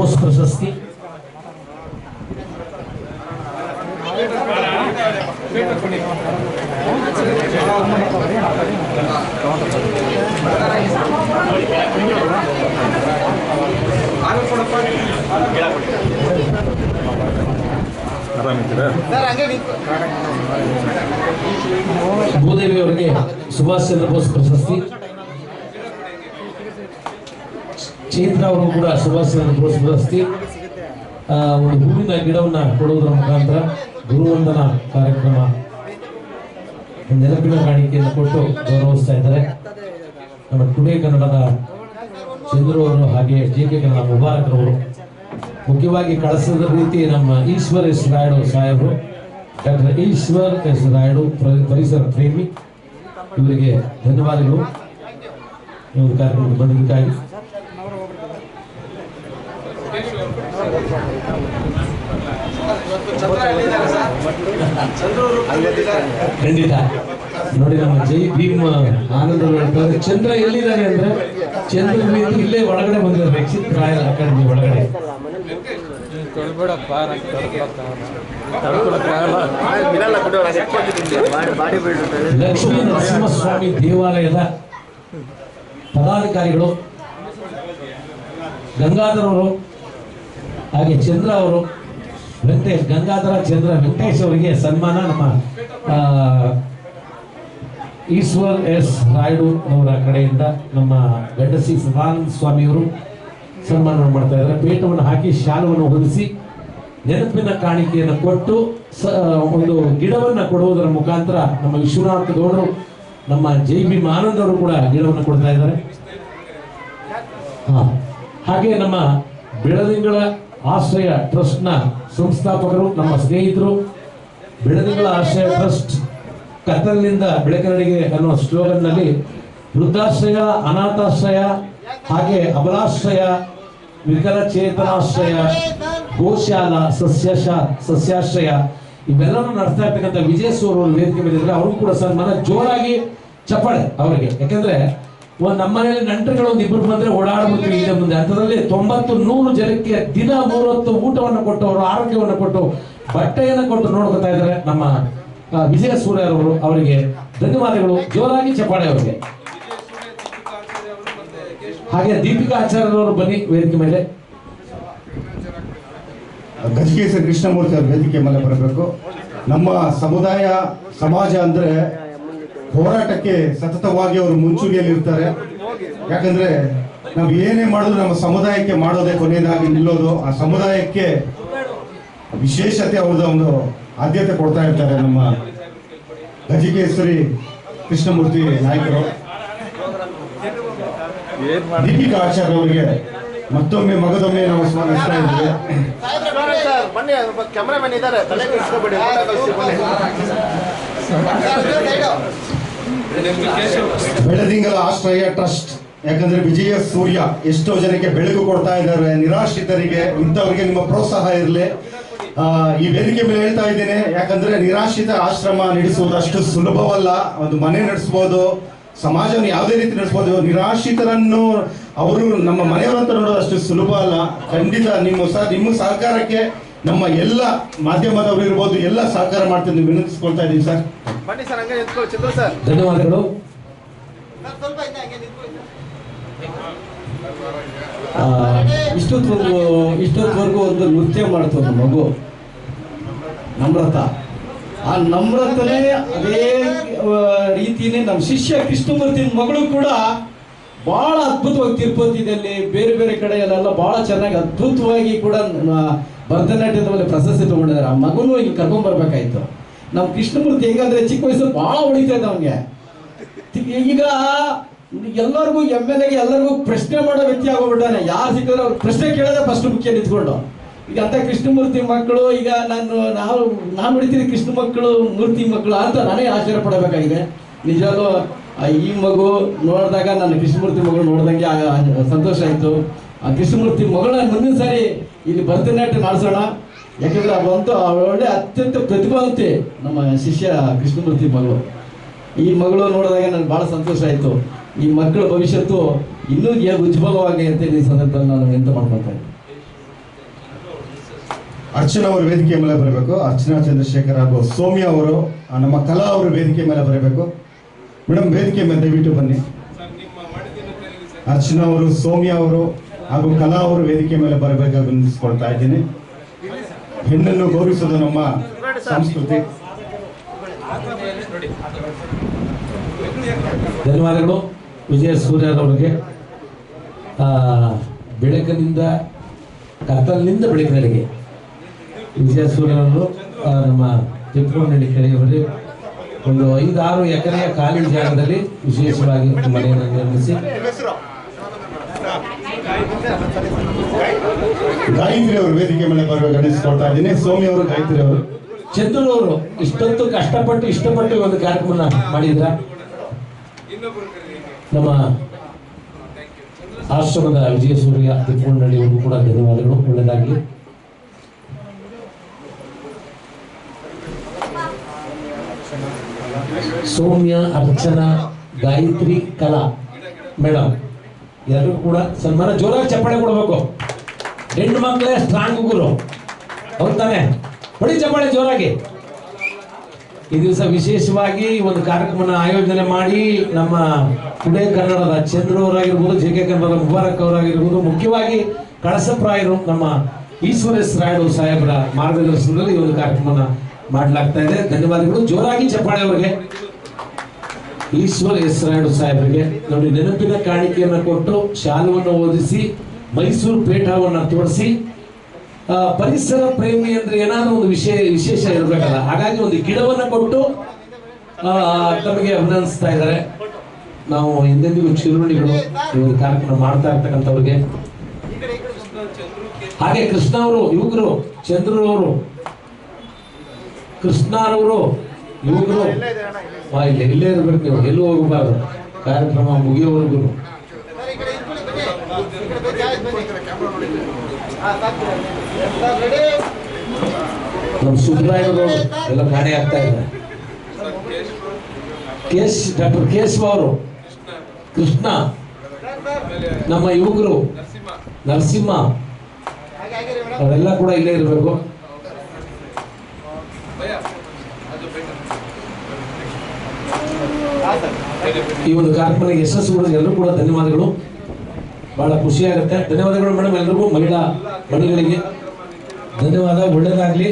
ಬೋಸ್ ಪ್ರಶಸ್ತಿ ಭೂದೇವಿ ಅವರಿಗೆ ಸುಭಾಷ್ ಚಂದ್ರ ಬೋಸ್ ಪ್ರಶಸ್ತಿ ಚೈತ್ರ ಅವರು ಕೂಡ ಶುಭಾಶಯವನ್ನು ಆ, ಒಂದು ಹೂವಿನ ಗಿಡವನ್ನ ಕೊಡುವುದರ ಮುಖಾಂತರ ಗುರುವಂದನ ಕಾರ್ಯಕ್ರಮ ನೆನಪಿನ ಕಾಣಿಕೆಯನ್ನು ಕೊಟ್ಟು ಗೌರವಿಸ್ತಾ ಇದ್ದಾರೆ. ನಮ್ಮ ಟುಡೇ ಕನ್ನಡದ ಚಂದ್ರು ಅವರು ಹಾಗೆ ಜೆ ಕೆ ಕನ್ನಡ ಮುಬಾರಕ್ ಅವರು ಮುಖ್ಯವಾಗಿ ಕಳಿಸಿದ ರೀತಿ ನಮ್ಮ ಈಶ್ವರ್ ಎಸ್ ರಾಯಡು ಸಾಹೇಬರು ಡಾಕ್ಟರ್ ಈಶ್ವರ್ ಎಸ್ ರಾಯಡು ಪ್ರ- ಪರಿಸರ ಪ್ರೇಮಿ. ಇವರಿಗೆ ಧನ್ಯವಾದಗಳು. ಕಾರ್ಯಕ್ರಮಕ್ಕೆ ಬಂದಿದ್ದಕ್ಕಾಗಿ. ಖಂಡಿತ. ನೋಡಿ ನಮ್ಮ ಜೈ ಭೀಮ್, ಆನಂದ ಹೇಳ್ತಾರೆ, ಚಂದ್ರ ಎಲ್ಲಿದ್ದಾನೆ ಅಂದ್ರೆ ಚಂದ್ರ ಇಲ್ಲೇ ಒಳಗಡೆ ಬಂದಿದ್ದಾರೆ ರಕ್ಷಿತ್ ರಾಯಲ್ ಅಕಾಡೆಮಿ ಒಳಗಡೆ. ಲಕ್ಷ್ಮೀ ನರಸಿಂಹಸ್ವಾಮಿ ದೇವಾಲಯದ ಪದಾಧಿಕಾರಿಗಳು ಗಂಗಾಧರ್ ಅವರು ಹಾಗೆ ಚಂದ್ರ ಅವರು ವೆಂಕಟೇಶ್ ಗಂಗಾಧರ ಚಂದ್ರ ವೆಂಕಟೇಶ್ ಅವರಿಗೆ ಸನ್ಮಾನ ನಮ್ಮ ಈಶ್ವರ್ ಎಸ್ ರಾಯ್ಡು ಅವರ ಕಡೆಯಿಂದ ನಮ್ಮ ಗಂಡಸಿ ಸದಾನಂದ ಸ್ವಾಮಿಯವರು ಸನ್ಮಾನ ಮಾಡ್ತಾ ಇದ್ದಾರೆ ಪೇಟವನ್ನು ಹಾಕಿ ಶಾಲವನ್ನು ಹೊದಿಸಿ ನೆನಪಿನ ಕಾಣಿಕೆಯನ್ನು ಕೊಟ್ಟು ಸ ಒಂದು ಗಿಡವನ್ನು ಕೊಡುವುದರ ಮುಖಾಂತರ ನಮ್ಮ ವಿಶ್ವನಾಥ ಗೌಡರು, ನಮ್ಮ ಜೈ ಬಿ ಅವರು ಕೂಡ ಗಿಡವನ್ನು ಕೊಡ್ತಾ ಇದ್ದಾರೆ. ಹಾಗೆ ನಮ್ಮ ಬೆಳದಿಂಗಳ ಆಶ್ರಯ ಟ್ರಸ್ಟ್ನ ಸಂಸ್ಥಾಪಕರು, ನಮ್ಮ ಸ್ನೇಹಿತರು, ಬೆಳದಿಂಗಳ ಆಶ್ರಯ ಟ್ರಸ್ಟ್ ಕತ್ತಲಿನಿಂದ ಬೆಳಕಿನಡಿಗೆ ಅನ್ನೋ ಸ್ಲೋಗನ್ನಲ್ಲಿ ವೃದ್ಧಾಶ್ರಯ, ಅನಾಥಾಶ್ರಯ, ಹಾಗೆ ಅಬಲಾಶ್ರಯ, ವಿಕಲಚೇತನಾಶ್ರಯ, ಗೋಶಾಲ, ಸಸ್ಯಶ, ಸಸ್ಯಾಶ್ರಯ ಇವೆಲ್ಲನೂ ನಡೆಸ್ತಾ ಇರ್ತಕ್ಕಂಥ ವಿಜಯ ಸೂರ್ ಅವರು ವೇದಿಕೆ ಮೇಲೆ ಅವರು ಕೂಡ ಸನ್ಮಾನ ಜೋರಾಗಿ ಚಪ್ಪಾಳೆ ಅವರಿಗೆ. ಯಾಕಂದ್ರೆ ನಮ್ಮ ಮನೆಯಲ್ಲಿ ನಂಟರುಗಳು ಒಂದು ಇಬ್ಬರು ಬಂದ್ರೆ ಓಡಾಡ್ಬಿಡ್ತೀವಿ ಇದೆ ಮುಂದೆ. ಅಂಥದ್ರಲ್ಲಿ ತೊಂಬತ್ತು ನೂರು ಜನಕ್ಕೆ ದಿನ ಮೂವತ್ತು ಊಟವನ್ನು ಕೊಟ್ಟವರು ಆರೋಗ್ಯವನ್ನು ಕೊಟ್ಟು ಬಟ್ಟೆಯನ್ನು ಕೊಟ್ಟು ನೋಡ್ಕೊತಾ ಇದ್ದಾರೆ ನಮ್ಮ ವಿಜಯ ಸೂರ್ಯರವರು ಅವರಿಗೆ ಧನ್ಯವಾದಗಳು. ಜೋರಾಗಿ ಚಪ್ಪಾಳೆ ಅವರಿಗೆ. ಹಾಗೆ ದೀಪಿಕಾ ಆಚಾರ್ಯರವರು ಬನ್ನಿ ವೇದಿಕೆ ಮೇಲೆ. ಗಜಕೇಶ್ವರ ಕೃಷ್ಣಮೂರ್ತಿ ಅವರು ವೇದಿಕೆ ಮೇಲೆ ಬರಬೇಕು. ನಮ್ಮ ಸಮುದಾಯ, ಸಮಾಜ ಅಂದ್ರೆ ಹೋರಾಟಕ್ಕೆ ಸತತವಾಗಿ ಅವರು ಮುಂಚೂಣಿಯಲ್ಲಿ ಇರ್ತಾರೆ ಯಾಕಂದ್ರೆ ನಾವು ಏನೇ ಮಾಡಿದ್ರು ನಮ್ಮ ಸಮುದಾಯಕ್ಕೆ ಮಾಡೋದೇ ಕೊನೆಯದಾಗಿ ನಿಲ್ಲೋದು. ಆ ಸಮುದಾಯಕ್ಕೆ ವಿಶೇಷತೆ ಅವ್ರದ ಒಂದು ಆದ್ಯತೆ ಕೊಡ್ತಾ ಇರ್ತಾರೆ ನಮ್ಮ ಗಜಿಕೇಶ್ವರಿ ಕೃಷ್ಣಮೂರ್ತಿ ನಾಯಕರು. ದೀಪಿಕಾ ಆಚಾರ್ಯ ಅವರಿಗೆ ಮತ್ತೊಮ್ಮೆ ಮಗದೊಮ್ಮೆ ನಾವು ಸ್ಮರಿಸ್ತಾ ಇದ್ದೇವೆ. ಕ್ಯಾಮ್ರಾಮನ್ ಇದ್ದಾರೆ. ಬೆಳದಿಂಗಲ ಆಶ್ರಯ ಟ್ರಸ್ಟ್. ಯಾಕಂದ್ರೆ ವಿಜಯ ಸೂರ್ಯ ಎಷ್ಟೋ ಜನಕ್ಕೆ ಬೆಳಕು ಕೊಡ್ತಾ ಇದ್ದಾರೆ. ನಿರಾಶ್ರಿತರಿಗೆ, ಇಂಥವ್ರಿಗೆ ನಿಮ್ಮ ಪ್ರೋತ್ಸಾಹ ಇರಲಿ. ಈ ವೇದಿಕೆ ಮೇಲೆ ಹೇಳ್ತಾ ಇದ್ದೇನೆ. ಯಾಕಂದ್ರೆ ನಿರಾಶ್ರಿತ ಆಶ್ರಮ ನಡೆಸುವುದು ಅಷ್ಟು ಸುಲಭವಲ್ಲ. ಒಂದು ಮನೆ ನಡೆಸ್ಬೋದು, ಸಮಾಜವನ್ನು ಯಾವುದೇ ರೀತಿ ನಡೆಸ್ಬೋದು. ನಿರಾಶ್ರಿತರನ್ನು ಅವರು ನಮ್ಮ ಮನೆಯವರಂತ ನೋಡೋದು ಅಷ್ಟು ಸುಲಭ ಅಲ್ಲ. ಖಂಡಿತ ನಿಮ್ಮ ಸಹ ನಿಮ್ಮ ಸಹಕಾರಕ್ಕೆ ನಮ್ಮ ಎಲ್ಲ ಮಾಧ್ಯಮದವರು ಇರ್ಬೋದು, ಎಲ್ಲ ಸಹಕಾರ ಮಾಡ್ತೀನಿ ವಿನಂತಿಸ್ಕೊಳ್ತಾ ಇದ್ದೀನಿ ಸರ್. ಬನ್ನಿ ಸರ್ ಹಂಗೆ ನಿಂತ್ಕೊಳ್ಳಿ ಚಂದ್ರ ಸರ್. ಧನ್ಯವಾದಗಳು. ಸ್ವಲ್ಪ ಹಿಂದೆ ಹಂಗೆ ನಿಂತ್ಕೊಳ್ಳಿ ಆ, ಇಷ್ಟೊತ್ತವರೆಗೂ ಇಷ್ಟೊತ್ತವರೆಗೂ ಒಂದು ನೃತ್ಯ ಮಾಡ್ತು ಒಂದು ಮಗು ನಮ್ರತ. ಆ ನಮ್ರತನೇ ಅದೇ ರೀತಿನೇ ನಮ್ಮ ಶಿಷ್ಯ ಕೃಷ್ಣಮೂರ್ತಿ ಮಗಳು ಕೂಡ ಬಹಳ ಅದ್ಭುತವಾಗಿ ತಿರುಪತಿದಲ್ಲಿ ಬೇರೆ ಬೇರೆ ಕಡೆ ಎಲ್ಲ ಬಹಳ ಚೆನ್ನಾಗಿ ಅದ್ಭುತವಾಗಿ ಕೂಡ ಭರತನಾಟ್ಯದ ಮೇಲೆ ಪ್ರಶಸ್ತಿ ತಗೊಂಡಿದ್ದಾರೆ. ಆ ಮಗನೂ ಇಲ್ಲಿ ಕರ್ಕೊಂಡ್ ಬರ್ಬೇಕಾಯ್ತು. ನಮ್ಮ ಕೃಷ್ಣಮೂರ್ತಿ ಹೇಗಂದ್ರೆ ಚಿಕ್ಕ ವಯಸ್ಸಲ್ಲಿ ಬಹಳ ಹೊಡಿತಾ ಇದ್ದ ಈಗ ಎಲ್ಲರಿಗೂ ಎಂ ಎಲ್ ಎಗೆ ಎಲ್ಲರಿಗೂ ಪ್ರಶ್ನೆ ಮಾಡೋ ವ್ಯಕ್ತಿ ಆಗೋಗ್ಬಿಟ್ಟಾನೆ. ಯಾರು ಸಿಕ್ಕಿದ್ರೆ ಅವ್ರು ಪ್ರಶ್ನೆ ಕೇಳೋದೇ ಫಸ್ಟ್ ಮುಖ್ಯ ನಿಂತ್ಕೊಂಡು. ಈಗ ಅಂತ ಕೃಷ್ಣಮೂರ್ತಿ ಮಕ್ಕಳು, ಈಗ ನಾನು, ನಾವು, ನಾನು ಹೊಡಿತೀನಿ ಕೃಷ್ಣ ಮಕ್ಕಳು, ಮೂರ್ತಿ ಮಕ್ಕಳು ಅಂತ ನಾನೇ ಆಶ್ಚರ್ಯ ಪಡಬೇಕಾಗಿದೆ. ನಿಜವಾಗ್ಲೂ ಈ ಮಗು ನೋಡಿದಾಗ ನಾನು ಕೃಷ್ಣಮೂರ್ತಿ ಮಗಳು ನೋಡ್ದಂಗೆ ಸಂತೋಷ ಆಯಿತು. ಆ ಕೃಷ್ಣಮೂರ್ತಿ ಮಗಳನ್ನ ಮುಂದಿನ ಸಾರಿ ಇಲ್ಲಿ ಭರತನಾಟ್ಯ ಮಾಡಿಸೋಣ ಯಾಕಂದ್ರೆ ಅವಂತೂ ಅವಳೊಳ್ಳೆ ಅತ್ಯಂತ ಪ್ರತಿಭಾವಂತೆ ನಮ್ಮ ಶಿಷ್ಯ ಕೃಷ್ಣಮೂರ್ತಿ ಮಗಳು. ಈ ಮಗಳು ನೋಡಿದಾಗ ನನಗೆ ಬಹಳ ಸಂತೋಷ ಆಯಿತು. ಈ ಮಕ್ಕಳ ಭವಿಷ್ಯತ್ತು ಇನ್ನೂ ಉಜ್ವಲವಾಗಿ ಅಂತ ಈ ಸಂದರ್ಭದಲ್ಲಿ ನಾನು ಎಂತ ಮಾಡ್ಕೊಳ್ತಾ ಇದ್ದೀನಿ. ಅರ್ಚನಾ ಅವರು ವೇದಿಕೆ ಮೇಲೆ ಬರಬೇಕು. ಅರ್ಚನಾ ಚಂದ್ರಶೇಖರ್ ಹಾಗೂ ಸೌಮ್ಯ ಅವರು ನಮ್ಮ ಕಲಾ ಅವರು ವೇದಿಕೆ ಮೇಲೆ ಬರಬೇಕು. ಮೇಡಮ್ ವೇದಿಕೆ ಮೇಲೆ ದಯವಿಟ್ಟು ಬನ್ನಿ. ಅರ್ಚನಾ ಅವರು, ಸೌಮ್ಯ ಅವರು ಹಾಗೂ ಕಲಾ ಅವರು ವೇದಿಕೆ ಮೇಲೆ ಬರಬೇಕಾಗಿ ವಿನಂತಿಸ್ಕೊಳ್ತಾ ಇದ್ದೀನಿ. ಹೆಣ್ಣನ್ನು ಗೌರವಿಸೋದು ನಮ್ಮ ಸಂಸ್ಕೃತಿ. ಧನ್ಯವಾದಗಳು. ವಿಜಯ ಸೂರ್ಯರವರಿಗೆ ಆ, ಬೆಳಕಿನಿಂದ ಕತ್ತಲಿನಿಂದ ಬೆಳಕಿನಡೆಗೆ ವಿಜಯ ಸೂರ್ಯರವರು ನಮ್ಮ ಚಿತ್ರಮಂಡಳಿ ಕೆರೆಯವರೇ ಒಂದು ಐದಾರು ಎಕರೆಯ ಖಾಲಿ ಜಾಗದಲ್ಲಿ ವಿಶೇಷವಾಗಿ ಮನೆಯನ್ನು ನಿರ್ಮಿಸಿ. ಗಾಯತ್ರಿ ಅವರು ವೇದಿಕೆ ಮೇಲೆ ಬರಬೇಕು ಅನ್ನಿಸ್ಕೊಳ್ತಾ ಇದ್ದೀನಿ. ಸೌಮ್ಯ ಅವರು ಗಾಯತ್ರಿ ಅವರು ಚಂದ್ರು ಅವರು ಇಷ್ಟೊತ್ತು ಕಷ್ಟಪಟ್ಟು ಇಷ್ಟಪಟ್ಟು ಒಂದು ಕಾರ್ಯಕ್ರಮ ಮಾಡಿದ್ರ? ನಮ್ಮ ಆಶ್ರಮದ ವಿಜಯ ಸೂರ್ಯ ತಿಪ್ಪನಹಳ್ಳಿ ಅವರು ಕೂಡ ಧನ್ಯವಾದಗಳು. ಒಳ್ಳೆಯದಾಗಲಿ ಸೌಮ್ಯ, ಅರ್ಚನಾ, ಗಾಯತ್ರಿ, ಕಲಾ ಮೇಡಮ್ ಎಲ್ಲರೂ ಕೂಡ ಸನ್ಮಾನ. ಜೋರಾಗಿ ಚಪ್ಪಾಳೆ ಕೊಡಬೇಕು. ಹೆಣ್ಣು ಮಕ್ಕಳೇ ಸ್ಟ್ರಾಂಗ್ ಉಗುರು ಅವ್ರು ತಾನೆ? ಹೊಡಿ ಚಪ್ಪಾಳೆ ಜೋರಾಗಿ. ಈ ದಿವಸ ವಿಶೇಷವಾಗಿ ಒಂದು ಕಾರ್ಯಕ್ರಮನ ಆಯೋಜನೆ ಮಾಡಿ ನಮ್ಮ ಟುಡೇ ಕನ್ನಡದ ಚಂದ್ರ ಅವರಾಗಿರ್ಬೋದು, ಜೆ ಕೆ ಕನ್ನಡದ ಮುಬಾರಕ್ ಅವರಾಗಿರ್ಬೋದು, ಮುಖ್ಯವಾಗಿ ಕಳಸಪ್ರಾಯರು ನಮ್ಮ ಈಶ್ವರೇಶ್ ರಾಯಡು ಸಾಹೇಬರ ಮಾರ್ಗದರ್ಶನದಲ್ಲಿ ಈ ಒಂದು ಕಾರ್ಯಕ್ರಮನ ಮಾಡಲಾಗ್ತಾ ಇದೆ. ಧನ್ಯವಾದಗಳು. ಜೋರಾಗಿ ಚಪ್ಪಾಳೆ ಅವರಿಗೆ. ಈಶ್ವರ ಎಸ್ ರಾಯಡು ಸಾಹೇಬರಿಗೆ. ನೋಡಿ, ನೆನಪಿನ ಕಾಣಿಕೆಯನ್ನು ಕೊಟ್ಟು ಶಾಲವನ್ನು ಓದಿಸಿ ಮೈಸೂರು ಪೇಠವನ್ನು ತೋರಿಸಿ ಪರಿಸರ ಪ್ರೇಮಿ ಅಂದ್ರೆ ಏನಾದ್ರೂ ಒಂದು ವಿಷಯ ವಿಶೇಷ ಇರಬೇಕಲ್ಲ, ಹಾಗಾಗಿ ಒಂದು ಗಿಡವನ್ನು ಕೊಟ್ಟು ತಮಗೆ ಅಭಿನಂದಿಸ್ತಾ ಇದ್ದಾರೆ. ನಾವು ಎಂದೆಂದಿಗೂ ಚಿರುಣಿಗಳು ಇವರು ಕಾರ್ಯಕ್ರಮ ಮಾಡ್ತಾ ಇರ್ತಕ್ಕಂಥವ್ರಿಗೆ. ಹಾಗೆ ಕೃಷ್ಣ ಅವರು, ಯುವಕರು ಚಂದ್ರರವರು ಕೃಷ್ಣರವರು ಯುವಕರು ಇಲ್ಲೇ ಇರ್ಬೇಕು ನೀವು, ಎಲ್ಲೂ ಹೋಗಬಾರ್ದು. ಕಾರ್ಯಕ್ರಮ ಮುಗಿಯೋವರೆಗೂ ಸರ್, ಈ ಕಡೆ ಇಟ್ಕೊಳ್ಳಿ, ಬನ್ನಿ. ಈ ಕಡೆ ಬನ್ನಿ, ಆಯ್ತು, ಬನ್ನಿ. ಹಾ, ಸಾಕು. Sir, ready? ನಮ್ಮ ಸುಬ್ರಾಯರು ಎಲ್ಲ ಕಾಣೆ ಆಗ್ತಾ ಇದ್ದಾರೆ ಕೇಶ್ ಡಾಕ್ಟರ್ ಕೇಶವ ಅವರು, ಕೃಷ್ಣ. ನಮ್ಮ ಯುವಕರು, ನರಸಿಂಹ, ಅವರೆಲ್ಲ ಕೂಡ ಇಲ್ಲೇ ಇರಬೇಕು ಈ ಒಂದು ಕಾರ್ಯಕ್ರಮ ಯಶಸ್ಸು ಎಲ್ಲರೂ ಕೂಡ ಧನ್ಯವಾದಗಳು ಬಹಳ ಖುಷಿ ಆಗುತ್ತೆ ಧನ್ಯವಾದಗಳು ಮೇಡಮ್. ಎಲ್ರಿಗೂ ಮಹಿಳಾ ಮಣಿಗಳಿಗೆ ಧನ್ಯವಾದ. ಒಳ್ಳೇದಾಗ್ಲಿ.